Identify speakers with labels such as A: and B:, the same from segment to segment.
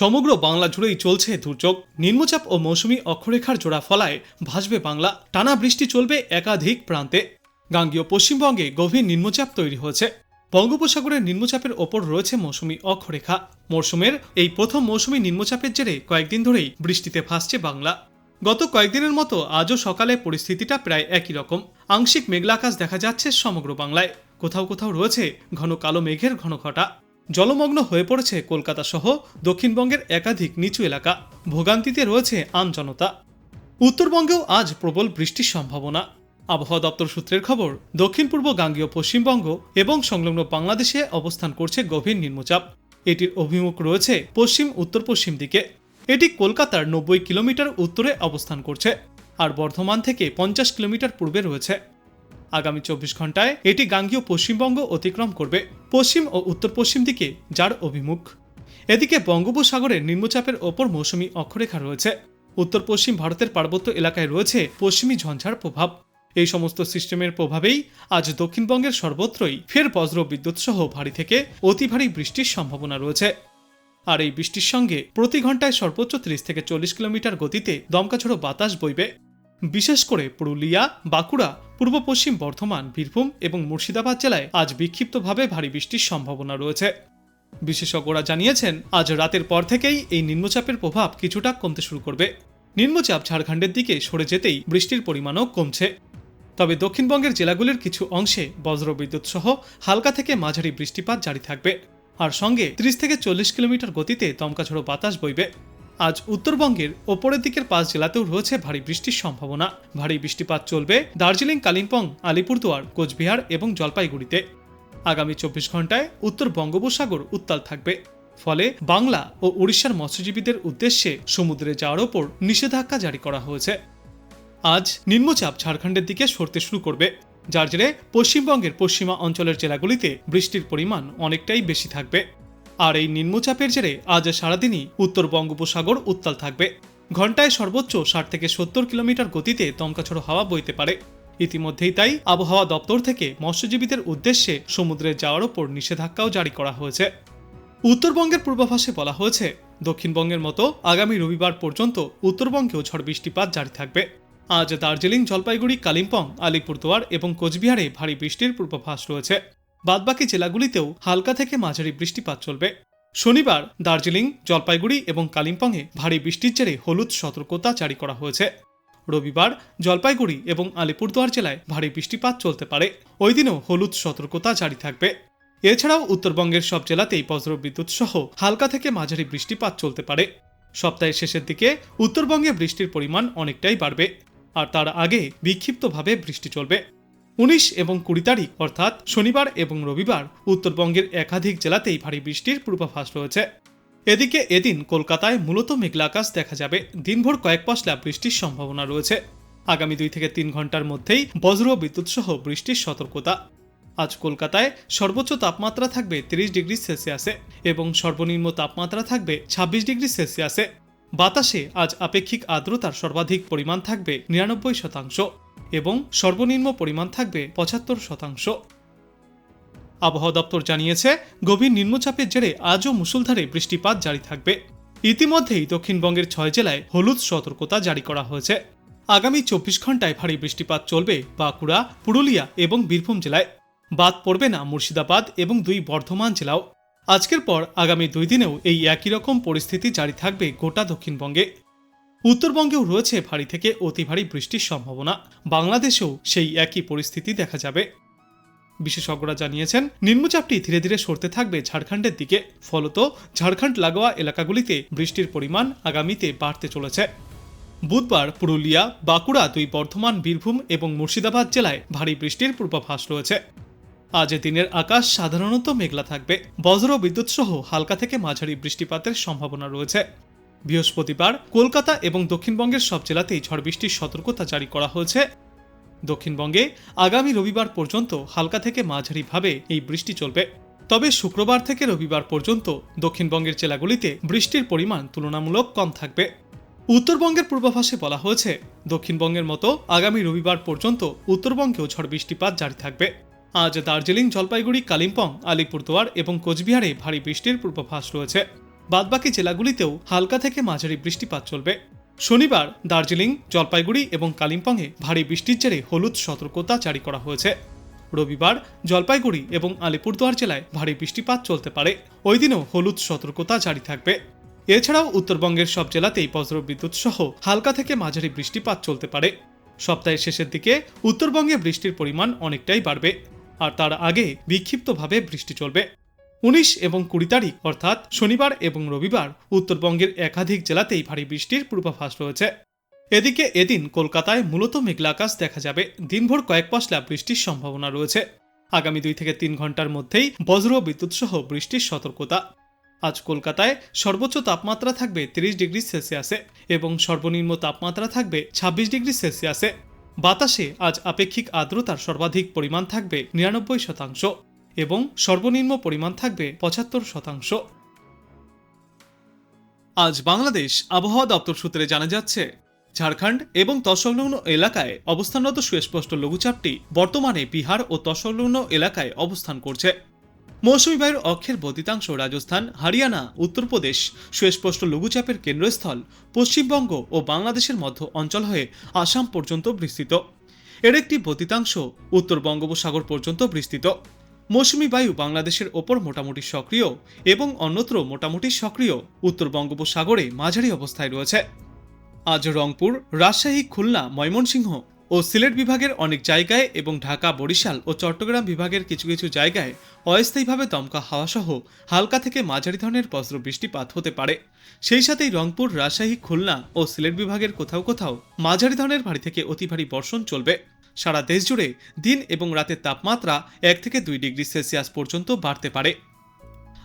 A: সমগ্র বাংলা জুড়েই চলছে দুর্যোগ। নিম্নচাপ ও মৌসুমী অক্ষরেখার জোড়া ফলায় ভাসবে বাংলা। টানা বৃষ্টি চলবে একাধিক প্রান্তে। গাঙ্গীয় পশ্চিমবঙ্গে গভীর নিম্নচাপ তৈরি হয়েছে। বঙ্গোপসাগরের নিম্নচাপের ওপর রয়েছে মৌসুমি অক্ষরেখা। মরশুমের এই প্রথম মৌসুমি নিম্নচাপের জেরে কয়েকদিন ধরেই বৃষ্টিতে ভাসছে বাংলা। গত কয়েকদিনের মতো আজও সকালে পরিস্থিতিটা প্রায় একই রকম। আংশিক মেঘলা আকাশ দেখা যাচ্ছে সমগ্র বাংলায়। কোথাও কোথাও রয়েছে ঘন কালো মেঘের ঘন ঘটা জলমগ্ন হয়ে পড়েছে কলকাতা সহ দক্ষিণবঙ্গের একাধিক নিচু এলাকা। ভোগান্তিতে রয়েছে আমজনতা উত্তরবঙ্গেও আজ প্রবল বৃষ্টির সম্ভাবনা। আবহাওয়া দপ্তর সূত্রের খবর, দক্ষিণ পূর্ব গাঙ্গীয় পশ্চিমবঙ্গ এবং সংলগ্ন বাংলাদেশে অবস্থান করছে গভীর নিম্নচাপ। এটির অভিমুখ রয়েছে পশ্চিম উত্তর পশ্চিম দিকে। এটি কলকাতার নব্বই কিলোমিটার উত্তরে অবস্থান করছে। আর বর্ধমান থেকে পঞ্চাশ কিলোমিটার পূর্বে রয়েছে। আগামী চব্বিশ ঘন্টায় এটি গাঙ্গীয় পশ্চিমবঙ্গ অতিক্রম করবে, পশ্চিম ও উত্তর পশ্চিম দিকে যার অভিমুখ। এদিকে বঙ্গোপসাগরের নিম্নচাপের ওপর মৌসুমী অক্ষরেখা রয়েছে। উত্তর পশ্চিম ভারতের পার্বত্য এলাকায় রয়েছে পশ্চিমী ঝঞ্ঝার প্রভাব। এই সমস্ত সিস্টেমের প্রভাবেই আজ দক্ষিণবঙ্গের সর্বত্রই ফের বজ্র বিদ্যুৎ সহ ভারী থেকে অতি ভারী বৃষ্টির সম্ভাবনা রয়েছে। আর এই বৃষ্টির সঙ্গে প্রতি ঘন্টায় সর্বোচ্চ ত্রিশ থেকে চল্লিশ কিলোমিটার গতিতে দমকাঝড়ো বাতাস বইবে। বিশেষ করে পুরুলিয়া, বাঁকুড়া, পূর্ব পশ্চিম বর্ধমান, বীরভূম এবং মুর্শিদাবাদ জেলায় আজ বিক্ষিপ্তভাবে ভারী বৃষ্টির সম্ভাবনা রয়েছে। বিশেষজ্ঞরা জানিয়েছেন, আজ রাতের পর থেকেই এই নিম্নচাপের প্রভাব কিছুটা কমতে শুরু করবে। নিম্নচাপ ঝাড়খণ্ডের দিকে সরে যেতেই বৃষ্টির পরিমাণও কমছে। তবে দক্ষিণবঙ্গের জেলাগুলির কিছু অংশে বজ্রবিদ্যুৎ সহ হালকা থেকে মাঝারি বৃষ্টিপাত জারি থাকবে। আর সঙ্গে ত্রিশ থেকে চল্লিশ কিলোমিটার গতিতে দমকাঝড়ো বাতাস বইবে। আজ উত্তরবঙ্গের ওপরের দিকের পাঁচ জেলাতেও রয়েছে ভারী বৃষ্টির সম্ভাবনা। ভারী বৃষ্টিপাত চলবে দার্জিলিং, কালিম্পং, আলিপুরদুয়ার, কোচবিহার এবং জলপাইগুড়িতে। আগামী চব্বিশ ঘন্টায় উত্তর বঙ্গোপসাগর উত্তাল থাকবে। ফলে বাংলা ও উড়িষ্যার মৎস্যজীবীদের উদ্দেশ্যে সমুদ্রে যাওয়ার ওপর নিষেধাজ্ঞা জারি করা হয়েছে। আজ নিম্নচাপ ঝাড়খণ্ডের দিকে সরতে শুরু করবে, যার জেরে পশ্চিমবঙ্গের পশ্চিমা অঞ্চলের জেলাগুলিতে বৃষ্টির পরিমাণ অনেকটাই বেশি থাকবে। আর এই নিম্নচাপের জেরে আজ সারাদিনই উত্তর বঙ্গোপসাগর উত্তাল থাকবে। ঘন্টায় সর্বোচ্চ ষাট থেকে সত্তর কিলোমিটার গতিতে দমকাছড়ো হাওয়া বইতে পারে। ইতিমধ্যেই তাই আবহাওয়া দপ্তর থেকে মৎস্যজীবীদের উদ্দেশ্যে সমুদ্রে যাওয়ার ওপর নিষেধাজ্ঞাও জারি করা হয়েছে। উত্তরবঙ্গের পূর্বাভাসে বলা হয়েছে, দক্ষিণবঙ্গের মতো আগামী রবিবার পর্যন্ত উত্তরবঙ্গেও ঝড় বৃষ্টিপাত জারি থাকবে। আজ দার্জিলিং, জলপাইগুড়ি, কালিম্পং, আলিপুরদুয়ার এবং কোচবিহারে ভারী বৃষ্টির পূর্বাভাস রয়েছে। বাদবাকি জেলাগুলিতেও হালকা থেকে মাঝারি বৃষ্টিপাত চলবে। শনিবার দার্জিলিং, জলপাইগুড়ি এবং কালিম্পংয়ে ভারী বৃষ্টির জেরে হলুদ সতর্কতা জারি করা হয়েছে। রবিবার জলপাইগুড়ি এবং আলিপুরদুয়ার জেলায় ভারী বৃষ্টিপাত চলতে পারে। ওই দিনও হলুদ সতর্কতা জারি থাকবে। এছাড়াও উত্তরবঙ্গের সব জেলাতেই বজ্রবিদ্যুৎ সহ হালকা থেকে মাঝারি বৃষ্টিপাত চলতে পারে। সপ্তাহের শেষের দিকে উত্তরবঙ্গে বৃষ্টির পরিমাণ অনেকটাই বাড়বে। আর তার আগে বিক্ষিপ্তভাবে বৃষ্টি চলবে। উনিশ এবং কুড়ি তারিখ, অর্থাৎ শনিবার এবং রবিবার, উত্তরবঙ্গের একাধিক জেলাতেই ভারী বৃষ্টির পূর্বাভাস রয়েছে। এদিকে এদিন কলকাতায় মূলত মেঘলা আকাশ দেখা যাবে। দিনভর কয়েক পশলা বৃষ্টির সম্ভাবনা রয়েছে। আগামী দুই থেকে তিন ঘণ্টার মধ্যেই বজ্র বিদ্যুৎ সহ বৃষ্টির সতর্কতা। আজ কলকাতায় সর্বোচ্চ তাপমাত্রা থাকবে তিরিশ ডিগ্রি সেলসিয়াসে এবং সর্বনিম্ন তাপমাত্রা থাকবে ছাব্বিশ ডিগ্রি সেলসিয়াসে। বাতাসে আজ আপেক্ষিক আর্দ্রতার সর্বাধিক পরিমাণ থাকবে নিরানব্বই শতাংশ। এবং সর্বনিম্ন পরিমাণ থাকবে পঁচাত্তর শতাংশ। আবহাওয়া দপ্তর জানিয়েছে, গভীর নিম্নচাপের জেরে আজও মুসুলধারে বৃষ্টিপাত জারি থাকবে। ইতিমধ্যেই দক্ষিণবঙ্গের ছয় জেলায় হলুদ সতর্কতা জারি করা হয়েছে। আগামী চব্বিশ ঘন্টায় ভারী বৃষ্টিপাত চলবে বাঁকুড়া, পুরুলিয়া এবং বীরভূম জেলায়। বাদ পড়বে না মুর্শিদাবাদ এবং দুই বর্ধমান জেলাও। আজকের পর আগামী দুই দিনেও এই একই রকম পরিস্থিতি জারি থাকবে গোটা দক্ষিণবঙ্গে। উত্তরবঙ্গেও রয়েছে ভারী থেকে অতি ভারী বৃষ্টির সম্ভাবনা। বাংলাদেশেও সেই একই পরিস্থিতি দেখা যাবে। বিশেষজ্ঞরা জানিয়েছেন, নিম্নচাপটি ধীরে ধীরে সরতে থাকবে ঝাড়খণ্ডের দিকে। ফলত ঝাড়খণ্ড লাগোয়া এলাকাগুলিতে বৃষ্টির পরিমাণ আগামীতে বাড়তে চলেছে। বুধবার পুরুলিয়া, বাঁকুড়া দুই বর্ধমান, বীরভূম এবং মুর্শিদাবাদ জেলায় ভারী বৃষ্টির পূর্বাভাস রয়েছে। আজ দিনের আকাশ সাধারণত মেঘলা থাকবে। বজ্র বিদ্যুৎ সহ হালকা থেকে মাঝারি বৃষ্টিপাতের সম্ভাবনা রয়েছে। বৃহস্পতিবার কলকাতা এবং দক্ষিণবঙ্গের সব জেলাতেই ঝড় বৃষ্টির সতর্কতা জারি করা হয়েছে। দক্ষিণবঙ্গে আগামী রবিবার পর্যন্ত হালকা থেকে মাঝারিভাবে এই বৃষ্টি চলবে। তবে শুক্রবার থেকে রবিবার পর্যন্ত দক্ষিণবঙ্গের জেলাগুলিতে বৃষ্টির পরিমাণ তুলনামূলক কম থাকবে। উত্তরবঙ্গের পূর্বাভাসে বলা হয়েছে, দক্ষিণবঙ্গের মতো আগামী রবিবার পর্যন্ত উত্তরবঙ্গেও ঝড় বৃষ্টিপাত জারি থাকবে। আজ দার্জিলিং, জলপাইগুড়ি, কালিম্পং, আলিপুরদুয়ার এবং কোচবিহারে ভারী বৃষ্টির পূর্বাভাস রয়েছে। বাদবাকি জেলাগুলিতেও হালকা থেকে মাঝারি বৃষ্টিপাত চলবে। শনিবার দার্জিলিং, জলপাইগুড়ি এবং কালিম্পংয়ে ভারী বৃষ্টির জেরে হলুদ সতর্কতা জারি করা হয়েছে। রবিবার জলপাইগুড়ি এবং আলিপুরদুয়ার জেলায় ভারী বৃষ্টিপাত চলতে পারে। ওই দিনও হলুদ সতর্কতা জারি থাকবে। এছাড়াও উত্তরবঙ্গের সব জেলাতেই বজ্রবিদ্যুৎ সহ হালকা থেকে মাঝারি বৃষ্টিপাত চলতে পারে। সপ্তাহের শেষের দিকে উত্তরবঙ্গে বৃষ্টির পরিমাণ অনেকটাই বাড়বে। আর তার আগে বিক্ষিপ্তভাবে বৃষ্টি চলবে। উনিশ এবং কুড়ি তারিখ, অর্থাৎ শনিবার এবং রবিবার উত্তরবঙ্গের একাধিক জেলাতেই ভারী বৃষ্টির পূর্বাভাস রয়েছে। এদিকে এদিন কলকাতায় মূলত মেঘলা আকাশ দেখা যাবে। দিনভর কয়েক পশলা বৃষ্টির সম্ভাবনা রয়েছে। আগামী দুই থেকে তিন ঘণ্টার মধ্যেই বজ্র বিদ্যুৎ সহ বৃষ্টির সতর্কতা। আজ কলকাতায় সর্বোচ্চ তাপমাত্রা থাকবে তিরিশ ডিগ্রি সেলসিয়াসে এবং সর্বনিম্ন তাপমাত্রা থাকবে ছাব্বিশ ডিগ্রি সেলসিয়াসে। বাতাসে আজ আপেক্ষিক আর্দ্রতার সর্বাধিক পরিমাণ থাকবে নিরানব্বই শতাংশ। এবং সর্বনিম্ন পরিমাণ থাকবে পঁচাত্তর শতাংশ। আজ বাংলাদেশ আবহাওয়া দপ্তর সূত্রে জানা যাচ্ছে, ঝাড়খণ্ড এবং তৎসংলগ্ন এলাকায় অবস্থানরত সুস্পষ্ট লঘুচাপটি বর্তমানে বিহার ও তৎসংলগ্ন এলাকায় অবস্থান করছে। মৌসুমী বায়ুর অক্ষের বর্ধিতাংশ রাজস্থান, হরিয়ানা, উত্তরপ্রদেশ সুস্পষ্ট লঘুচাপের কেন্দ্রস্থল, পশ্চিমবঙ্গ ও বাংলাদেশের মধ্য অঞ্চল হয়ে আসাম পর্যন্ত বিস্তৃত। এর একটি বর্ধিতাংশ উত্তর বঙ্গোপসাগর পর্যন্ত বিস্তৃত। মৌসুমী বায়ু বাংলাদেশের ওপর মোটামুটি সক্রিয় এবং অন্যত্র মোটামুটি সক্রিয় উত্তর বঙ্গোপসাগরে মাঝারি অবস্থায় রয়েছে। আজ রংপুর, রাজশাহী, খুলনা, ময়মনসিংহ ও সিলেট বিভাগের অনেক জায়গায় এবং ঢাকা, বরিশাল ও চট্টগ্রাম বিভাগের কিছু কিছু জায়গায় অস্থায়ীভাবে দমকা হাওয়াসহ হালকা থেকে মাঝারি ধরনের বজ্র বৃষ্টিপাত হতে পারে। সেই সাথেই রংপুর, রাজশাহী, খুলনা ও সিলেট বিভাগের কোথাও কোথাও মাঝারি ধরনের ভারী থেকে অতি ভারী বর্ষণ চলবে। সারা দেশ জুড়ে দিন এবং রাতের তাপমাত্রা এক থেকে দুই ডিগ্রি সেলসিয়াস পর্যন্ত বাড়তে পারে।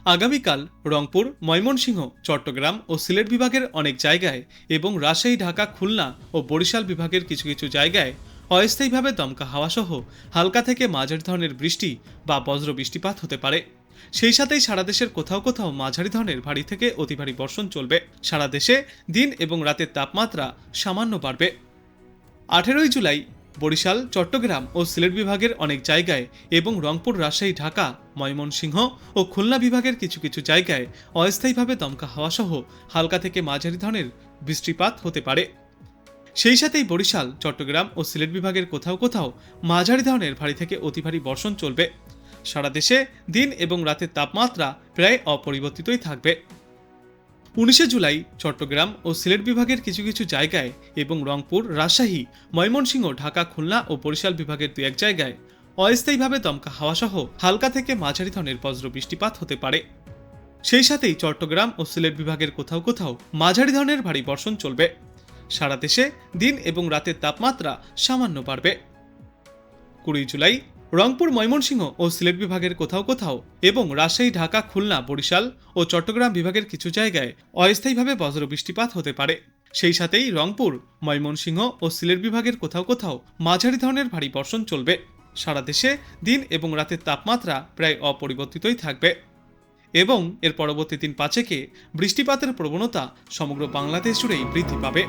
A: আগামীকাল রংপুর, ময়মনসিংহ, চট্টগ্রাম ও সিলেট বিভাগের অনেক জায়গায় এবং রাজশাহী, ঢাকা, খুলনা ও বরিশাল বিভাগের কিছু কিছু জায়গায় অস্থায়ীভাবে দমকা হাওয়াসহ হালকা থেকে মাঝারি ধরনের বৃষ্টি বা বজ্র বৃষ্টিপাত হতে পারে। সেই সাথেই সারা দেশের কোথাও কোথাও মাঝারি ধরনের ভারী থেকে অতি ভারী বর্ষণ চলবে। সারা দেশে দিন এবং রাতের তাপমাত্রা সামান্য বাড়বে। আঠেরোই জুলাই বরিশাল, চট্টগ্রাম ও সিলেট বিভাগের অনেক জায়গায় এবং রংপুর, রাজশাহী, ঢাকা, ময়মনসিংহ ও খুলনা বিভাগের কিছু কিছু জায়গায় অস্থায়ীভাবে দমকা হাওয়াসহ হালকা থেকে মাঝারি ধরনের বৃষ্টিপাত হতে পারে। সেই সাথেই বরিশাল, চট্টগ্রাম ও সিলেট বিভাগের কোথাও কোথাও মাঝারি ধরনের ভারী থেকে অতি ভারী বর্ষণ চলবে। সারা দেশে দিন এবং রাতের তাপমাত্রা প্রায় অপরিবর্তিতই থাকবে। উনিশে জুলাই চট্টগ্রাম ও সিলেট বিভাগের কিছু কিছু জায়গায় এবং রংপুর, রাজশাহী, ময়মনসিংহ, ঢাকা, খুলনা ও বরিশাল বিভাগের দু এক জায়গায় অস্থায়ীভাবে দমকা হাওয়াসহ হালকা থেকে মাঝারি ধরনের বজ্র বৃষ্টিপাত হতে পারে। সেই সাথেই চট্টগ্রাম ও সিলেট বিভাগের কোথাও কোথাও মাঝারি ধরনের ভারী বর্ষণ চলবে। সারা দেশে দিন এবং রাতের তাপমাত্রা সামান্য বাড়বে। কুড়ি জুলাই রংপুর, ময়মনসিংহ ও সিলেট বিভাগের কোথাও কোথাও এবং রাজশাহী, ঢাকা, খুলনা, বরিশাল ও চট্টগ্রাম বিভাগের কিছু জায়গায় অস্থায়ীভাবে বজ্র বৃষ্টিপাত হতে পারে। সেই সাথেই রংপুর, ময়মনসিংহ ও সিলেট বিভাগের কোথাও কোথাও মাঝারি ধরনের ভারী বর্ষণ চলবে। সারা দেশে দিন এবং রাতের তাপমাত্রা প্রায় অপরিবর্তিতই থাকবে। এবং এর পরবর্তী দিন পাঁচেকে বৃষ্টিপাতের প্রবণতা সমগ্র বাংলাদেশ জুড়েই বৃদ্ধি পাবে।